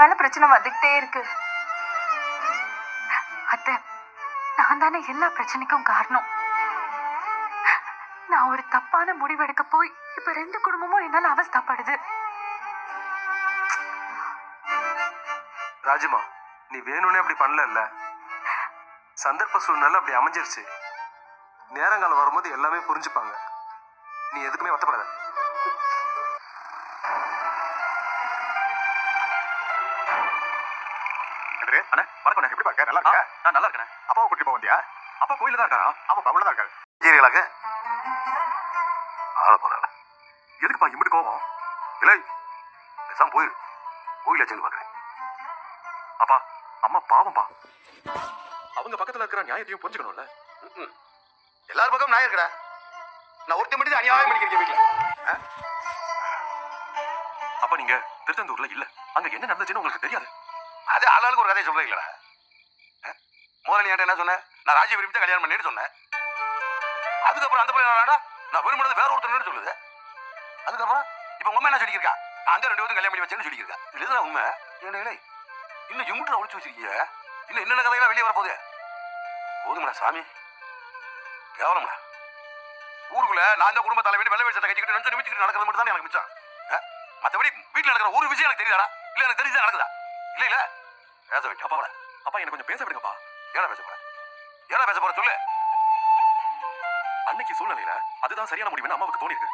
பல பிரச்சனை வந்துகிட்டே இருக்கு. அத்தை நான் தானே எல்லா பிரச்சனைக்கும் காரணம். நான் ஒரு தப்பான முடிவெடுக்க போய் இப்ப ரெண்டு குடும்பமும் என்னால அவஸ்தப்படுது. ராஜுமா நீ வேணும்னே அப்படி பண்ணல சந்தர்ப்ப சூழ்நிலை அப்படி அமைஞ்சிருச்சு. நேரங்காலம் வரும்போது எல்லாமே புரிஞ்சுப்பாங்க. நீ எதுக்குமே வத்தப்படாத எதிரே அண்ணே வணக்கம் எப்படி பார்க்க? நல்லா இருக்க? நான் நல்லா இருக்கேன் அப்பாவை கூட்டி போக வந்தியா? அப்பா கோயில தான் இருக்காரா? அப்பா பவுல தான் இருக்காரு. ஜீரிகளாக ஆள போறாங்க எதுக்குப்பா இம்பிட்டு கோவம்? இல்லை பேசாம போயிரு. கோயில சென்று பார்க்குறேன். அப்பா அம்மா பாவம்பா. அவங்க பக்கத்துல இருக்கிற நியாயத்தையும் புரிஞ்சுக்கணும்ல. எல்லார் பக்கம் நியாயம் இருக்கடா. நான் ஒருத்தி மட்டும் அநியாயம் பண்ணிக்கிறேன் வீட்டுல அப்ப நீங்க திருச்செந்தூர்ல இல்ல. அங்க என்ன நடந்துச்சுன்னு உங்களுக்கு தெரியாது. அது ஆளாளுக்கு ஒரு கதையை சொல்றீங்களா முதல்ல நீ என்கிட்ட என்ன சொன்னேன் நான் ராஜி விரும்பி தான் கல்யாணம் பண்ணிட்டு சொன்னேன். அதுக்கப்புறம் அந்த பிள்ளை என்னடா? நான் விரும்பினது வேற ஒருத்தர் சொல்லுது. அதுக்கப்புறம் இப்போ உங்க என்ன சொல்லியிருக்கா நான் அந்த ரெண்டு பேரும் கல்யாணம் பண்ணி வச்சேன்னு சொல்லியிருக்கா இதுதான் உண்மை? ஏன்னா இன்னும் இம்முட்டு ஒழிச்சு வச்சிருக்கீங்க இன்னும் என்னென்ன கதையெல்லாம் வெளியே வரப்போகுது? போதுங்களா சாமி. கேவலம்டா. ஊருக்குள்ள நான் அந்த குடும்ப தலைவர் வெள்ளை வெளிச்சத்தை கட்டிக்கிட்டு நெஞ்சு நிமிச்சுக்கிட்டு நடக்கிறது மட்டும் தான் எனக்கு மிச்சம். மற்றபடி வீட்டில் நடக்கிற ஒரு விஷயம் எனக்கு தெரியாதா? இல்லை எனக்கு தெரிஞ்சு நடக்குதா? இல்ல இல்ல பேச வைக்க. அப்பா அப்பா எனக்கு கொஞ்சம் பேச விடுங்கப்பா. ஏடா பேச போற? ஏடா பேச போற சொல்லு. அன்னைக்கு சூழ்நிலையில அதுதான் சரியான முடிவுன்னு அம்மாவுக்கு தோணிருக்கு